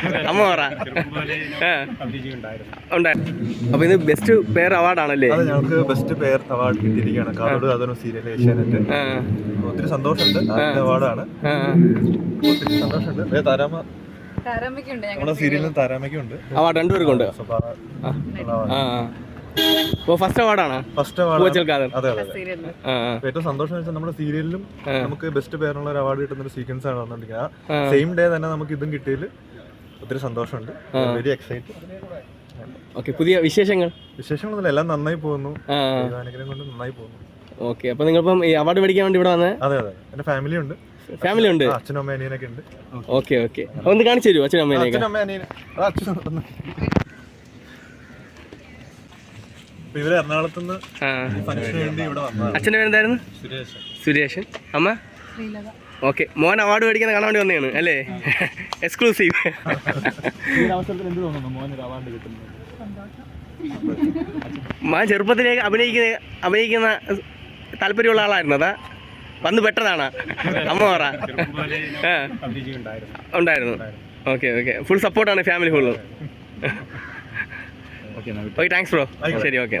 അമ്മ പറ. അപ്പൊ ഇത് ബെസ്റ്റ് പേർ അവാർഡാണല്ലേ ഞങ്ങൾക്ക് ബെസ്റ്റ് പേർ അവാർഡ് കിട്ടിയിരിക്കുകയാണ്. കാതോട് അതൊരു സീരിയൽ ഏഷ്യാനെറ്റ്. ഒത്തിരി സന്തോഷമുണ്ട്. അവാർഡാണ് ഒത്തിരി സന്തോഷമുണ്ട്. താരാമ നമ്മുടെ സീരിയലിൽ താരാമയ്ക്കുണ്ട് അവാർഡ് രണ്ടുപേർക്കുണ്ട്. സ്വഭാവ ആ. അപ്പോൾ ഫസ്റ്റ് അവാർഡാണ് ഫസ്റ്റ് അവാർഡ് അതെ അതെ ഏറ്റവും സന്തോഷം വെച്ചാൽ നമ്മുടെ സീരിയലിലും നമുക്ക് ബെസ്റ്റ് പേരുള്ള ഒരു അവാർഡ് കിട്ടുന്ന ഒരു സീക്വൻസ് ആണ് വന്നിരിക്കുന്നത് സെയിം ഡേ തന്നെ നമുക്ക് ഇതും കിട്ടിയതിൽ ഒത്തിരി സന്തോഷമുണ്ട്. വെരി എക്സൈറ്റഡ് ഓക്കെ പുതിയ വിശേഷങ്ങൾ? വിശേഷങ്ങളൊന്നുമില്ല എല്ലാം നന്നായി പോകുന്നു. ദൈവാനുഗ്രഹം കൊണ്ട് നന്നായി പോകുന്നു. ഓക്കെ അപ്പോൾ നിങ്ങളിപ്പം ഈ അവാർഡ് മേടിക്കാൻ വേണ്ടി ഇവിടെ വന്നത് അതെ അതെ. എന്റെ ഫാമിലി ഉണ്ട്. ഫാമിലി ഉണ്ട്? അച്ഛനും അമ്മ അനിയനൊക്കെ ഉണ്ട്. ഓക്കെ ഓക്കെ ഒന്ന് കാണിച്ചു തരുമോ അച്ഛനും അമ്മേനെ. അപ്പൊ ഇവർ എറണാകുളത്ത് നിന്ന് ആ. ഫംഗ്ഷന് വേണ്ടി ഇവിടെ വന്നതാണ്. അച്ഛന്റെ പേരെന്തായിരുന്നു? സുരേഷ്. സുരേഷൻ. അമ്മ? ഓക്കെ. മോൻ അവാർഡ് മേടിക്കുന്ന കാണാൻ വേണ്ടി വന്നതാണ് അല്ലേ? എക്സ്ക്ലൂസീവ് മാൻ ചെറുപ്പത്തിലേക്ക് അഭിനയിക്കുന്ന അഭിനയിക്കുന്ന താല്പര്യമുള്ള ആളായിരുന്നു അതാ. വന്ന് പെട്ടതാണ്. അമ്മ പറ. ഉണ്ടായിരുന്നു. Okay okay. ഫുൾ സപ്പോർട്ടാണ് family full okay thanks bro ശരി ഓക്കെ